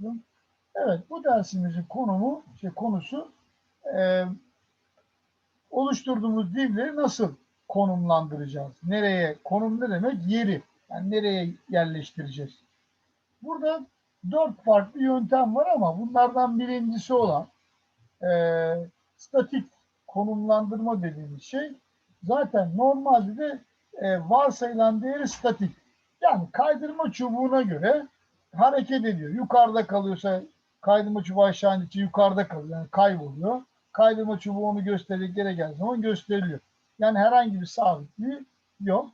gösteriyorum. Evet bu dersimizin konumu, şey, konusu e, oluşturduğumuz divleri nasıl konumlandıracağız? Nereye? Konum ne demek? Yeri. Yani nereye yerleştireceğiz? Burada dört farklı yöntem var ama bunlardan birincisi olan e, statik konumlandırma dediğimiz şey zaten normalde de e, varsayılan değeri statik. Yani kaydırma çubuğuna göre hareket ediyor. Yukarıda kalıyorsa kaydırma çubuğu aşağı indikçe yukarıda kalıyor. Yani kayboluyor. Kaydırma çubuğu onu gösterecek yere geldiği zaman gösteriliyor. Yani herhangi bir sabitliği yok.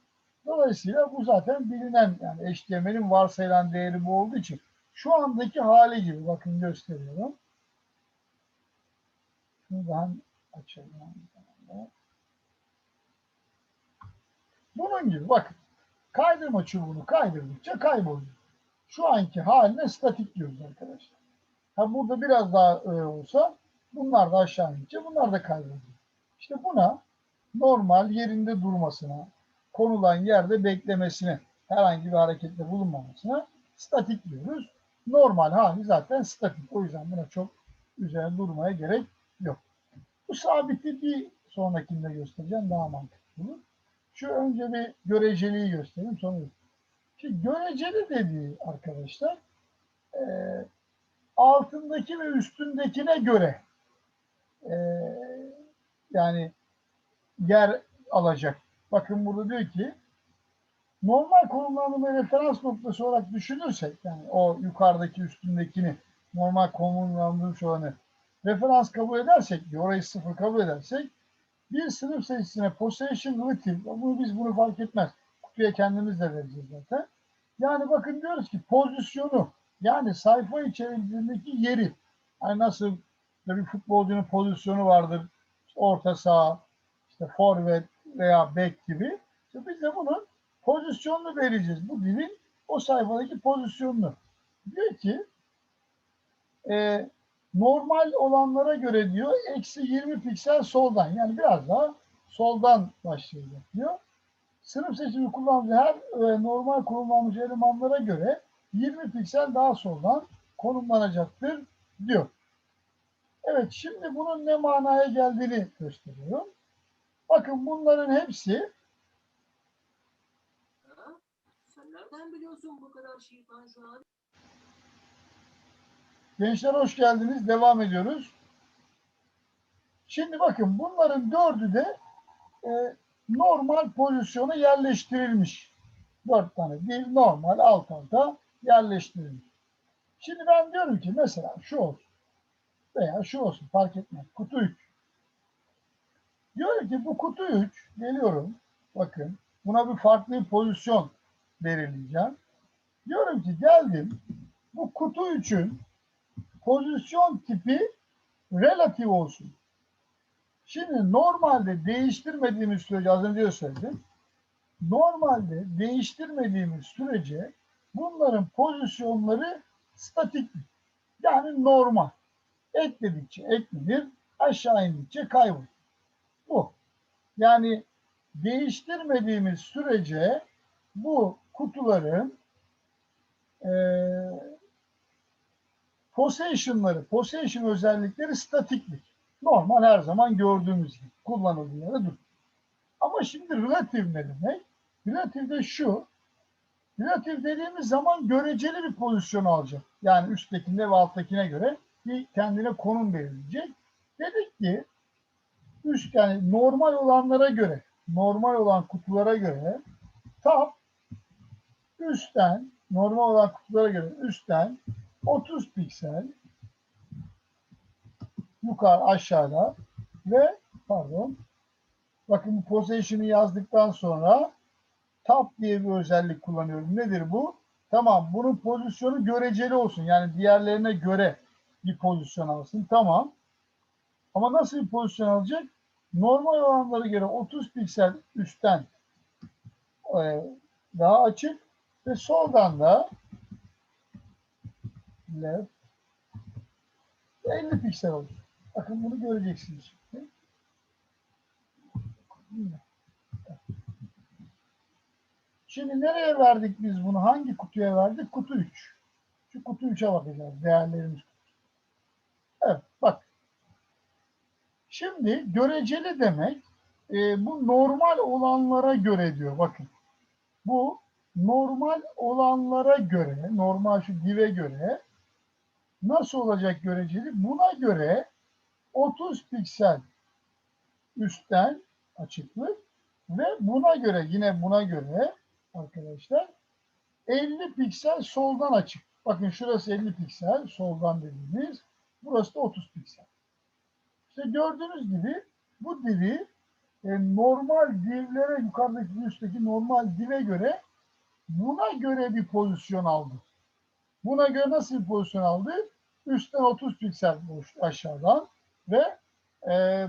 Dolayısıyla bu zaten bilinen yani HTML'in varsayılan değeri bu olduğu için şu andaki hali gibi bakın gösteriyorum. Şuradan açalım. Bunun gibi bakın. Kaydırma çubuğunu kaydırdıkça kayboluyor. Şu anki haline statik diyoruz arkadaşlar. Ha burada biraz daha e, olsa bunlar da aşağı indikçe bunlar da kayboluyor. İşte buna normal yerinde durmasına, konulan yerde beklemesine, herhangi bir harekette bulunmamasına statik diyoruz. Normal hali zaten statik. O yüzden buna çok üzerine durmaya gerek yok. Bu sabiti bir sonrakinde göstereceğim. Daha mantıklı olur. Şu önce bir göreceliği göstereyim. Sonra Şimdi göreceli dediği arkadaşlar e, altındaki ve üstündekine göre e, yani yer alacak. Bakın burada diyor ki normal konumlandırma referans noktası olarak düşünürsek yani o yukarıdaki üstündekini normal konumlandırmış olanı referans kabul edersek diyor orayı sıfır kabul edersek bir sınıf seçisine possession relative bunu biz bunu fark etmez. Kutuya kendimiz de vereceğiz zaten. Yani bakın diyoruz ki pozisyonu yani sayfa içerisindeki yeri hani nasıl bir futbolcunun pozisyonu vardır orta saha işte forvet veya bek gibi. İşte biz de bunun pozisyonunu vereceğiz. Bu dilin o sayfadaki pozisyonunu. Diyor ki e, normal olanlara göre diyor eksi 20 piksel soldan yani biraz daha soldan başlayacak diyor. Sınıf seçimi kullanıcı her e, normal konumlanmış elemanlara göre 20 piksel daha soldan konumlanacaktır diyor. Evet şimdi bunun ne manaya geldiğini gösteriyorum. Bakın bunların hepsi Ha? Sen nereden biliyorsun bu kadar şeyi şu an? Gençler hoş geldiniz. Devam ediyoruz. Şimdi bakın bunların dördü de e, normal pozisyona yerleştirilmiş. Dört tane değil normal alt alta yerleştirilmiş. Şimdi ben diyorum ki mesela şu olsun veya şu olsun fark etmez. Kutu 3. Diyorum ki bu kutu 3 geliyorum. Bakın buna bir farklı pozisyon belirleyeceğim. Diyorum ki geldim bu kutu 3'ün pozisyon tipi relatif olsun. Şimdi normalde değiştirmediğimiz sürece az önce söyledim. Normalde değiştirmediğimiz sürece bunların pozisyonları statik. Yani normal. Ekledikçe eklenir, aşağı indikçe kaybolur. Bu. Yani değiştirmediğimiz sürece bu kutuların eee Possession'ları, possession özellikleri statiklik. Normal her zaman gördüğümüz gibi kullanıldığı yere dur. Ama şimdi relative ne demek? Relative de şu. Relative dediğimiz zaman göreceli bir pozisyon alacak. Yani üsttekine ve alttakine göre bir kendine konum belirleyecek. Dedik ki üst yani normal olanlara göre, normal olan kutulara göre top üstten normal olan kutulara göre üstten 30 piksel yukarı aşağıda ve pardon bakın position'ı yazdıktan sonra top diye bir özellik kullanıyorum. Nedir bu? Tamam bunun pozisyonu göreceli olsun. Yani diğerlerine göre bir pozisyon alsın. Tamam. Ama nasıl bir pozisyon alacak? Normal olanlara göre 30 piksel üstten e, daha açık ve soldan da left 50 piksel olur. Bakın bunu göreceksiniz. Şimdi nereye verdik biz bunu? Hangi kutuya verdik? Kutu 3. Şu kutu 3'e bakacağız. Değerlerimiz. Evet bak. Şimdi göreceli demek e, bu normal olanlara göre diyor. Bakın. Bu normal olanlara göre, normal şu dive göre nasıl olacak göreceli? Buna göre 30 piksel üstten açıklık ve buna göre yine buna göre arkadaşlar 50 piksel soldan açık. Bakın şurası 50 piksel soldan dediğimiz. Burası da 30 piksel. İşte gördüğünüz gibi bu divi e, normal divlere yukarıdaki üstteki normal dive göre buna göre bir pozisyon aldı. Buna göre nasıl bir pozisyon aldı? Üstten 30 piksel boş aşağıdan ve e,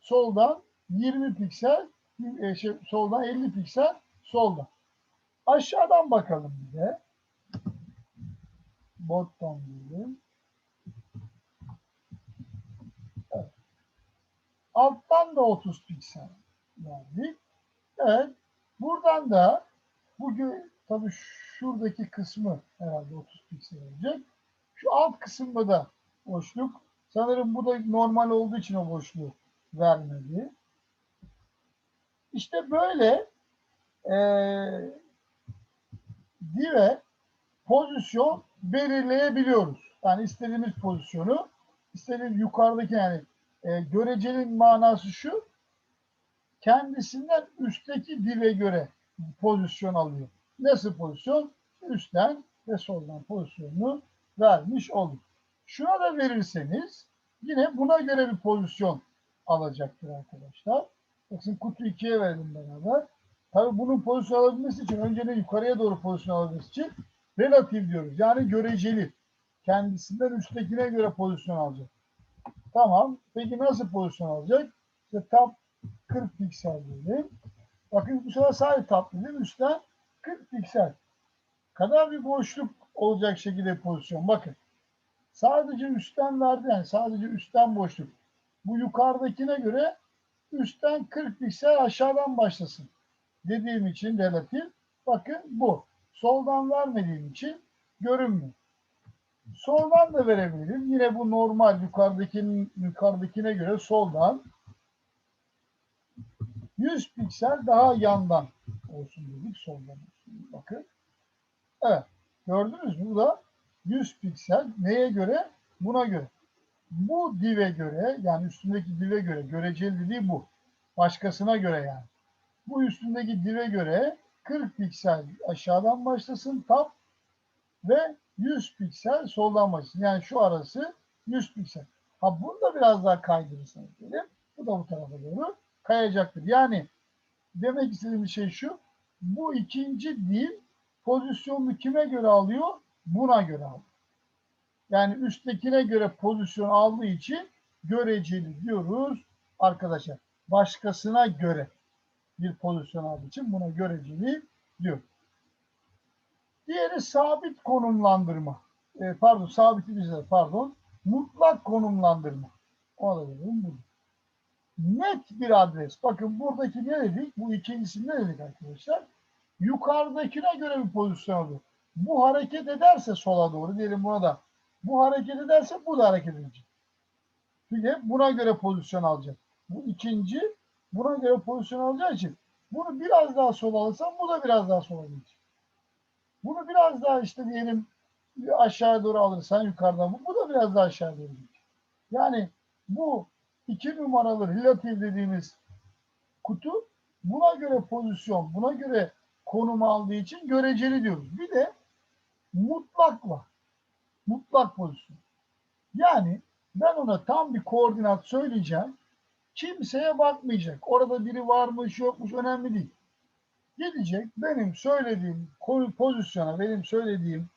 soldan 20 piksel e, şey, soldan 50 piksel soldan. Aşağıdan bakalım bir de. Bottom diyelim. Alttan da 30 piksel verdik. Evet. Buradan da bugün tabii şuradaki kısmı herhalde 30 piksel olacak. Şu alt kısımda da boşluk. Sanırım bu da normal olduğu için o boşluğu vermedi. İşte böyle eee dive pozisyon belirleyebiliyoruz. Yani istediğimiz pozisyonu, istediğimiz yukarıdaki yani e, görecelin manası şu, kendisinden üstteki dive göre pozisyon alıyor. Nasıl pozisyon? Üstten ve soldan pozisyonunu vermiş olur. Şuna da verirseniz yine buna göre bir pozisyon alacaktır arkadaşlar. Bakın kutu 2'ye verdim beraber. Tabii bunun pozisyon alabilmesi için önce yukarıya doğru pozisyon alabilmesi için relatif diyoruz. Yani göreceli. Kendisinden üsttekine göre pozisyon alacak. Tamam. Peki nasıl pozisyon alacak? İşte top 40 piksel diyelim. Bakın bu sefer sadece top dedim. Üstten 40 piksel. Kadar bir boşluk olacak şekilde pozisyon. Bakın. Sadece üstten verdi yani sadece üstten boşluk. Bu yukarıdakine göre üstten 40 piksel aşağıdan başlasın dediğim için relatif. Bakın bu. Soldan vermediğim için görünmüyor. Soldan da verebilirim. Yine bu normal yukarıdakinin yukarıdakine göre soldan 100 piksel daha yandan olsun dedik. Soldan. Bakın. Evet. Gördünüz mü? Bu da 100 piksel. Neye göre? Buna göre. Bu dive göre yani üstündeki dive göre göreceli dediği bu. Başkasına göre yani. Bu üstündeki dive göre 40 piksel aşağıdan başlasın tap ve 100 piksel soldan başlasın. Yani şu arası 100 piksel. Ha bunu da biraz daha kaydırırsanız diyelim. Bu da bu tarafa doğru kayacaktır. Yani demek istediğim şey şu. Bu ikinci dil pozisyonunu kime göre alıyor? Buna göre alıyor. Yani üsttekine göre pozisyon aldığı için göreceli diyoruz arkadaşlar. Başkasına göre bir pozisyon aldığı için buna göreceli diyor. Diğeri sabit konumlandırma. E, pardon sabit bizler pardon. Mutlak konumlandırma. Ona da verelim bunu. Net bir adres. Bakın buradaki ne dedik? Bu ikincisi ne dedik arkadaşlar? Yukarıdakine göre bir pozisyon alıyor. Bu hareket ederse sola doğru diyelim buna da. Bu hareket ederse bu da hareket edecek. Çünkü hep buna göre pozisyon alacak. Bu ikinci buna göre pozisyon alacağı için bunu biraz daha sola alırsam bu da biraz daha sola gidecek. Bunu biraz daha işte diyelim aşağı doğru alırsan yukarıdan bu, bu da biraz daha aşağı doğru gidecek. Yani bu iki numaralı relatif dediğimiz kutu buna göre pozisyon, buna göre konum aldığı için göreceli diyoruz. Bir de mutlak var. Mutlak pozisyon. Yani ben ona tam bir koordinat söyleyeceğim. Kimseye bakmayacak. Orada biri varmış yokmuş önemli değil. Gidecek benim söylediğim pozisyona, benim söylediğim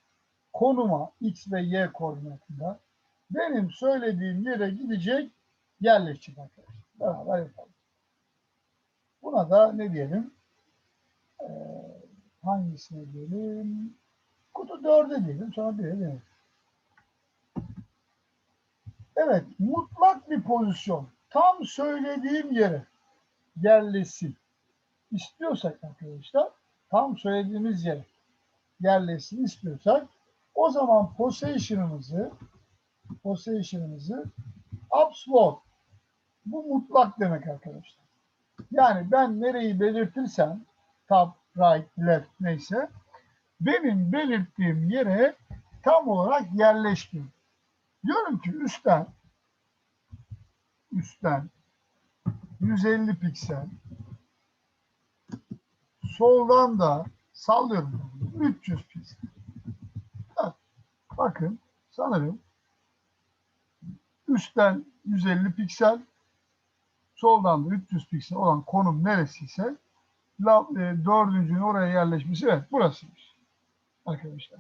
konuma X ve Y koordinatında benim söylediğim yere gidecek yerleşecek arkadaşlar. Beraber yapalım. Buna da ne diyelim? Ee, hangisine diyelim? Kutu 4'e diyelim. Sonra 1'e diyelim. Evet. Mutlak bir pozisyon. Tam söylediğim yere yerleşsin. İstiyorsak arkadaşlar tam söylediğimiz yere yerleşsin istiyorsak O zaman possession'ımızı possession'ımızı absolute bu mutlak demek arkadaşlar. Yani ben nereyi belirtirsem top, right, left neyse benim belirttiğim yere tam olarak yerleştim. Diyorum ki üstten üstten 150 piksel soldan da sallıyorum 300 piksel. Bakın sanırım üstten 150 piksel soldan da 300 piksel olan konum neresiyse e, dördüncünün oraya yerleşmesi evet burasıymış arkadaşlar.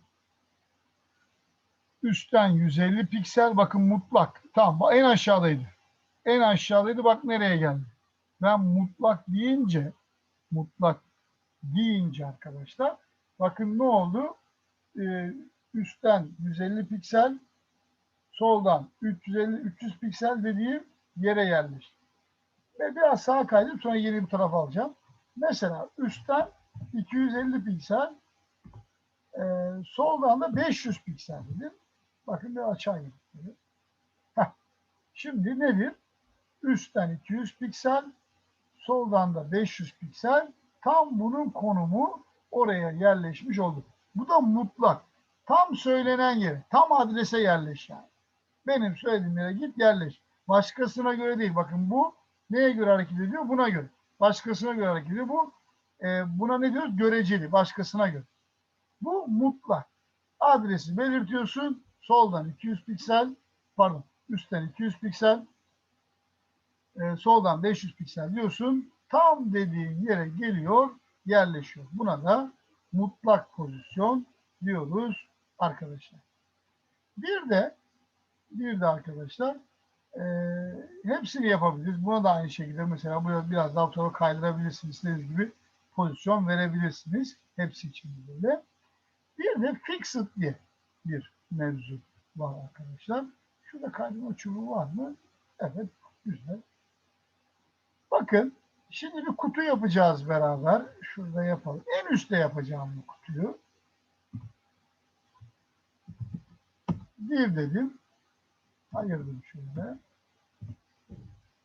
Üstten 150 piksel bakın mutlak. Tamam en aşağıdaydı. En aşağıdaydı bak nereye geldi. Ben mutlak deyince mutlak deyince arkadaşlar bakın ne oldu? Ee, üstten 150 piksel soldan 350 300 piksel dediğim yere yerleşti. Ve biraz sağa kaydım sonra yeni bir tarafa alacağım. Mesela üstten 250 piksel e, soldan da 500 piksel dedim. Bakın bir açığa gitti. Şimdi nedir? Üstten 200 piksel, soldan da 500 piksel. Tam bunun konumu oraya yerleşmiş oldu. Bu da mutlak. Tam söylenen yere, tam adrese yerleş yani. Benim söylediğim yere git yerleş. Başkasına göre değil. Bakın bu neye göre hareket ediyor? Buna göre. Başkasına göre hareket ediyor. Bu e, buna ne diyoruz? Göreceli. Başkasına göre. Bu mutlak. Adresi belirtiyorsun. Soldan 200 piksel, pardon, üstten 200 piksel, e, soldan 500 piksel diyorsun. Tam dediğin yere geliyor, yerleşiyor. Buna da mutlak pozisyon diyoruz arkadaşlar. Bir de bir de arkadaşlar e, hepsini yapabiliriz. Buna da aynı şekilde mesela buraya biraz daha sonra kaydırabilirsiniz. İstediğiniz gibi pozisyon verebilirsiniz. Hepsi için böyle. Bir de fixed diye bir mevzu var arkadaşlar. Şurada kaydırma çubuğu var mı? Evet, güzel. Bakın, şimdi bir kutu yapacağız beraber. Şurada yapalım. En üstte yapacağım bu kutuyu. Bir dedim. Ayırdım şöyle.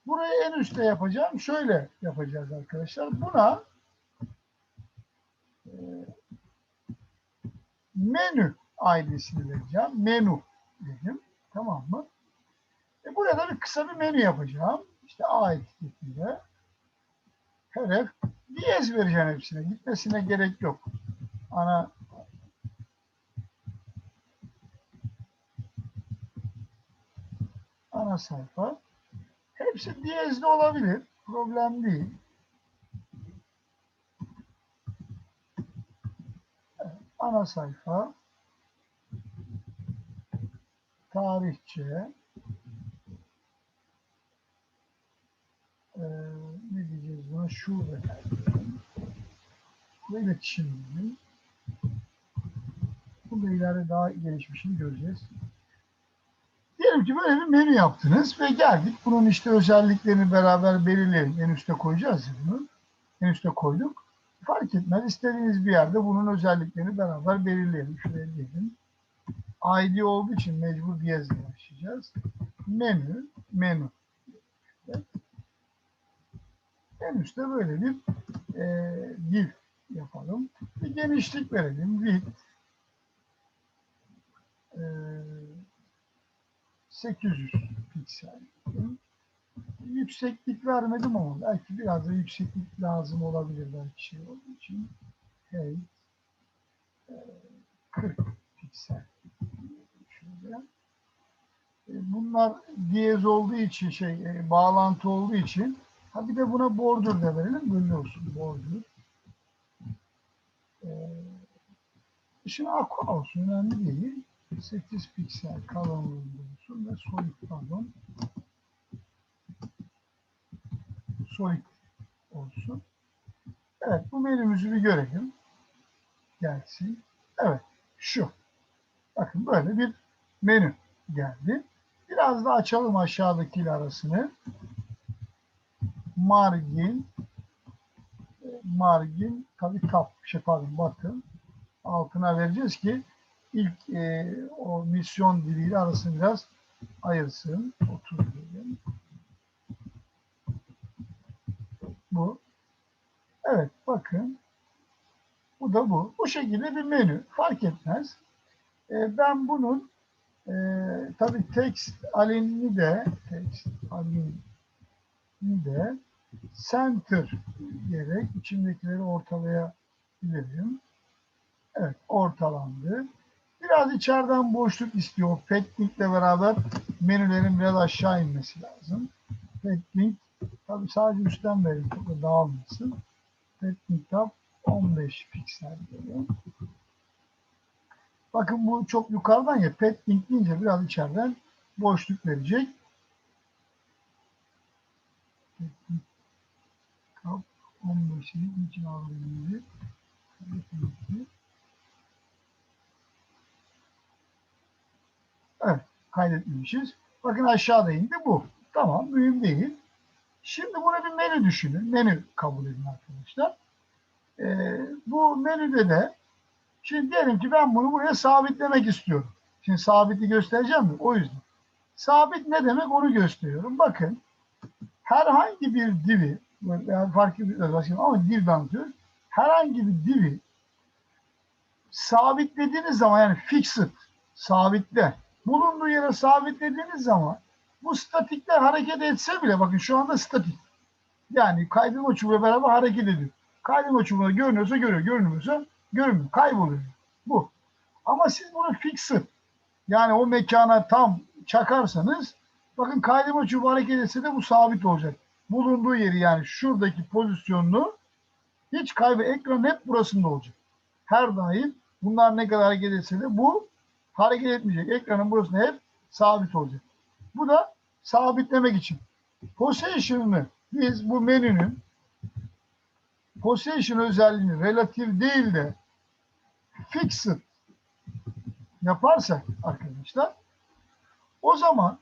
Burayı en üstte yapacağım. Şöyle yapacağız arkadaşlar. Buna e, menü ailesini vereceğim. Menü dedim. Tamam mı? E buraya da bir kısa bir menü yapacağım. İşte A etiketiyle. Hedef diyez vereceğim hepsine. Gitmesine gerek yok. Ana ana sayfa. Hepsi diyezli olabilir. Problem değil. Ana sayfa, tarihçe, e, ne diyeceğiz buna? Şube ve iletişim diyelim. Bunda ileride daha gelişmişini göreceğiz. Diyelim ki böyle bir menü yaptınız ve geldik. Bunun işte özelliklerini beraber belirleyelim. En üste koyacağız ya bunu. En üste koyduk. Fark etmez. İstediğiniz bir yerde bunun özelliklerini beraber belirleyelim. Şuraya diyelim. ID olduğu için mecbur diyezle başlayacağız. Menü, menü. En üstte böyle bir e, dil yapalım. Bir genişlik verelim. Width e, 800 piksel. Yükseklik vermedim ama belki biraz da yükseklik lazım olabilir belki şey olduğu için. Hey, e, 40 piksel. Şöyle. E, Bunlar diyez olduğu için şey e, bağlantı olduğu için ha bir de buna border da verelim böyle olsun border. E, şimdi aqua olsun önemli değil. 8 piksel kalınlığında olsun ve solid pardon solid olsun. Evet bu menümüzü bir görelim. Gelsin. Evet şu. Bakın böyle bir menü geldi. Biraz da açalım aşağıdakiyle arasını. Margin margin tabii tap şey pardon bakın altına vereceğiz ki ilk e, o misyon diliyle arasını biraz ayırsın. 30 diyelim. Bu. Evet bakın. Bu da bu. Bu şekilde bir menü. Fark etmez. E, ben bunun e, tabii text alinini de text alinini de center diyerek içindekileri ortalayabilirim. Evet ortalandı. Biraz içeriden boşluk istiyor. Petlink ile beraber menülerin biraz aşağı inmesi lazım. Petlink tabii sadece üstten verin dağılmasın. Petlink tab 15 piksel diyor. Bakın bu çok yukarıdan ya petlink deyince biraz içeriden boşluk verecek. Petlink tab 15'i için aldığımızı Petlink Evet, kaydetmemişiz. Bakın aşağıda indi bu. Tamam, mühim değil. Şimdi buna bir menü düşünün. Menü kabul edin arkadaşlar. Ee, bu menüde de şimdi diyelim ki ben bunu buraya sabitlemek istiyorum. Şimdi sabiti göstereceğim mi? O yüzden. Sabit ne demek onu gösteriyorum. Bakın herhangi bir divi yani farklı bir başka ama dil anlatıyoruz. Herhangi bir divi sabitlediğiniz zaman yani fixed sabitle bulunduğu yere sabitlediğiniz zaman bu statikler hareket etse bile bakın şu anda statik. Yani kaydırma çubuğuyla beraber hareket ediyor. Kaydırma çubuğuna görünüyorsa görüyor, görünmüyorsa görünmüyor, kayboluyor. Bu. Ama siz bunu fixed yani o mekana tam çakarsanız bakın kaydırma çubuğu hareket etse de bu sabit olacak. Bulunduğu yeri yani şuradaki pozisyonunu hiç kaybı ekran hep burasında olacak. Her daim bunlar ne kadar hareket etse de bu hareket etmeyecek. Ekranın burasında hep sabit olacak. Bu da sabitlemek için. Position'ını biz bu menünün position özelliğini relatif değil de fixed yaparsak arkadaşlar o zaman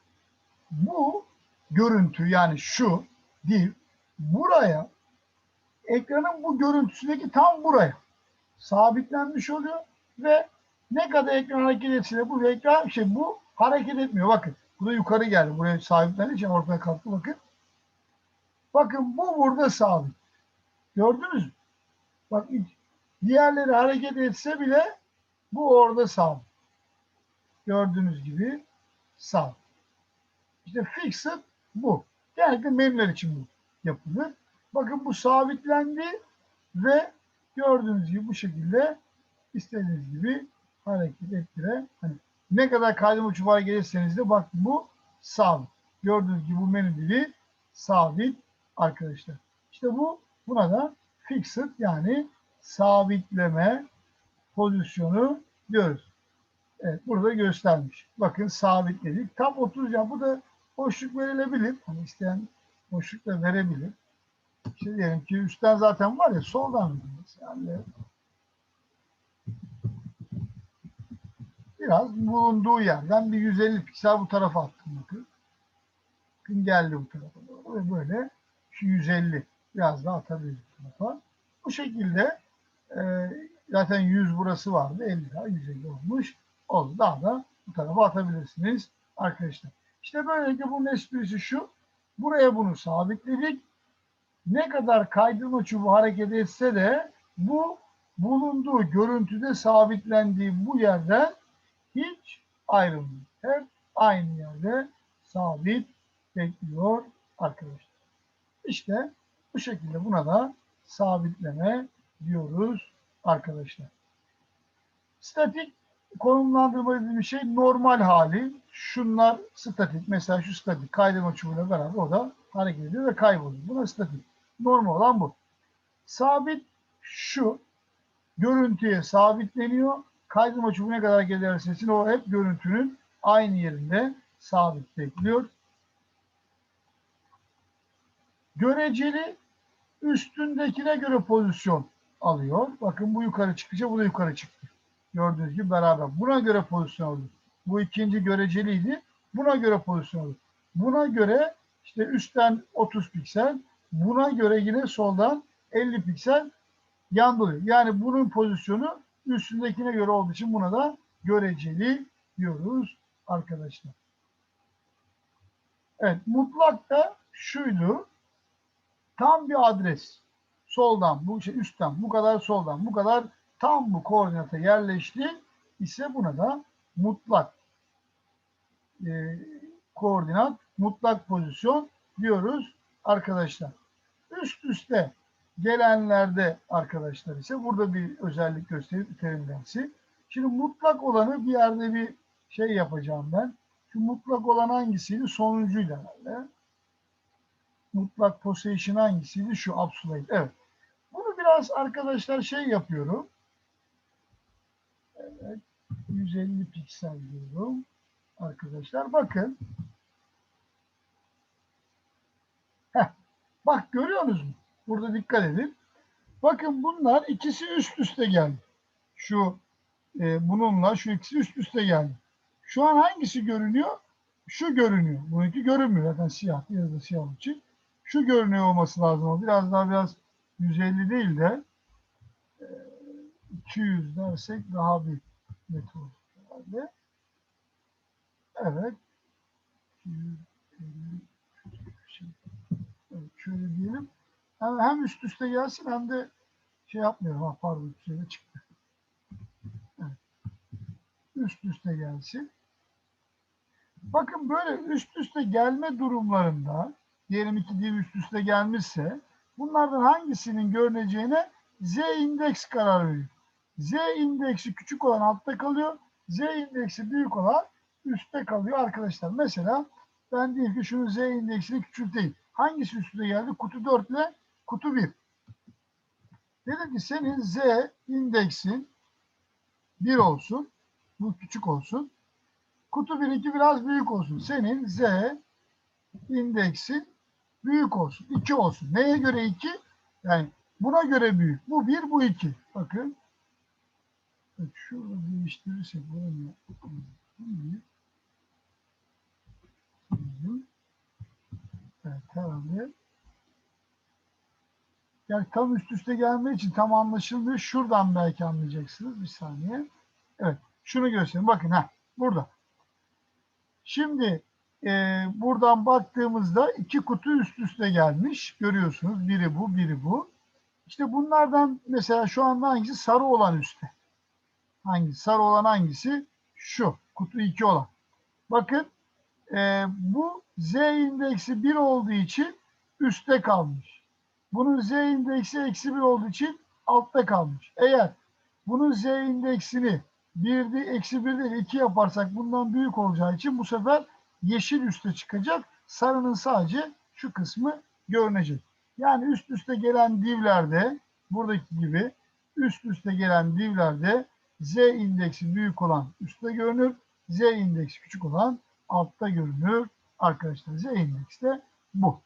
bu görüntü yani şu div buraya ekranın bu görüntüsündeki tam buraya sabitlenmiş oluyor ve ne kadar ekran hareket etse de bu ekran şey bu hareket etmiyor. Bakın bu da yukarı geldi. Buraya sabitlendiği için ortaya kalktı bakın. Bakın bu burada sabit. Gördünüz mü? Bak diğerleri hareket etse bile bu orada sabit. Gördüğünüz gibi sabit. İşte fixed bu. Genellikle menüler için bu yapılır. Bakın bu sabitlendi ve gördüğünüz gibi bu şekilde istediğiniz gibi hareket ettire. Ne kadar çubuğa gelirseniz de bak bu sabit. Gördüğünüz gibi bu menü dili sabit arkadaşlar. İşte bu buna da fixed yani sabitleme pozisyonu diyoruz. Evet burada göstermiş. Bakın sabitledik. Tam 30 ya bu da boşluk verilebilir. Hani isteyen boşluk da verebilir. İşte diyelim ki üstten zaten var ya soldan veririz. Yani biraz bulunduğu yerden bir 150 piksel bu tarafa attım bakın. Bakın geldi bu tarafa doğru ve böyle şu 150 biraz daha atabiliriz bu tarafa. Bu şekilde e, zaten 100 burası vardı 50 daha 150 olmuş. Oldu daha da bu tarafa atabilirsiniz arkadaşlar. İşte böylelikle bunun esprisi şu. Buraya bunu sabitledik. Ne kadar kaydırma çubuğu hareket etse de bu bulunduğu görüntüde sabitlendiği bu yerden hiç ayrılmıyor. Hep aynı yerde sabit bekliyor arkadaşlar. İşte bu şekilde buna da sabitleme diyoruz arkadaşlar. Statik konumlandırma dediğimiz şey normal hali. Şunlar statik. Mesela şu statik kaydırma çubuğuyla beraber o da hareket ediyor ve kayboluyor. Buna statik. Normal olan bu. Sabit şu. Görüntüye sabitleniyor. Kaydırma çubuğu ne kadar gelirse etsin o hep görüntünün aynı yerinde sabit bekliyor. Göreceli üstündekine göre pozisyon alıyor. Bakın bu yukarı çıkınca bu da yukarı çıktı. Gördüğünüz gibi beraber. Buna göre pozisyon alıyor. Bu ikinci göreceliydi. Buna göre pozisyon alıyor. Buna göre işte üstten 30 piksel, buna göre yine soldan 50 piksel yan doluyor. Yani bunun pozisyonu üstündekine göre olduğu için buna da göreceli diyoruz arkadaşlar. Evet mutlak da şuydu. Tam bir adres. Soldan bu şey üstten bu kadar soldan bu kadar tam bu koordinata yerleşti ise buna da mutlak e, koordinat mutlak pozisyon diyoruz arkadaşlar. Üst üste gelenlerde arkadaşlar ise burada bir özellik gösterip terim dersi. Şimdi mutlak olanı bir yerde bir şey yapacağım ben. Şu mutlak olan hangisiydi? Sonuncuydu herhalde. Mutlak possession hangisiydi? Şu absolute. Evet. Bunu biraz arkadaşlar şey yapıyorum. Evet. 150 piksel diyorum. Arkadaşlar bakın. Heh. Bak görüyorsunuz mu? Burada dikkat edin. Bakın bunlar ikisi üst üste geldi. Şu e, bununla şu ikisi üst üste geldi. Şu an hangisi görünüyor? Şu görünüyor. Bununki görünmüyor. Zaten siyah. Biraz da siyah için. Şu görünüyor olması lazım. Biraz daha biraz 150 değil de e, 200 dersek daha bir net olur herhalde. Evet. 250. Evet, şöyle diyelim. Hem, hem üst üste gelsin hem de şey yapmıyorum. Ha, pardon şöyle çıktı. Evet. Üst üste gelsin. Bakın böyle üst üste gelme durumlarında diyelim iki div üst üste gelmişse bunlardan hangisinin görüneceğine z indeks karar veriyor. Z indeksi küçük olan altta kalıyor. Z indeksi büyük olan üstte kalıyor arkadaşlar. Mesela ben diyeyim ki şunu Z indeksini küçülteyim. Hangisi üstüne geldi? Kutu 4 ile kutu 1. Dedim ki senin Z indeksin 1 olsun. Bu küçük olsun. Kutu 1 2 biraz büyük olsun. Senin Z indeksin büyük olsun. 2 olsun. Neye göre 2? Yani buna göre büyük. Bu 1, bu 2. Bakın. Evet, şurada değiştirirsek bunu. Evet herhalde. Yani tam üst üste gelme için tam anlaşılmıyor. Şuradan belki anlayacaksınız. Bir saniye. Evet. Şunu göstereyim. Bakın ha burada. Şimdi e, buradan baktığımızda iki kutu üst üste gelmiş. Görüyorsunuz. Biri bu, biri bu. İşte bunlardan mesela şu anda hangisi? Sarı olan üstte. Hangisi? Sarı olan hangisi? Şu. Kutu 2 olan. Bakın e, bu Z indeksi 1 olduğu için üstte kalmış. Bunun Z indeksi eksi 1 olduğu için altta kalmış. Eğer bunun Z indeksini 1 değil, eksi 1 değil 2 yaparsak bundan büyük olacağı için bu sefer yeşil üste çıkacak. Sarının sadece şu kısmı görünecek. Yani üst üste gelen divlerde buradaki gibi üst üste gelen divlerde Z indeksi büyük olan üstte görünür. Z indeksi küçük olan altta görünür. Arkadaşlar Z indeksi de bu.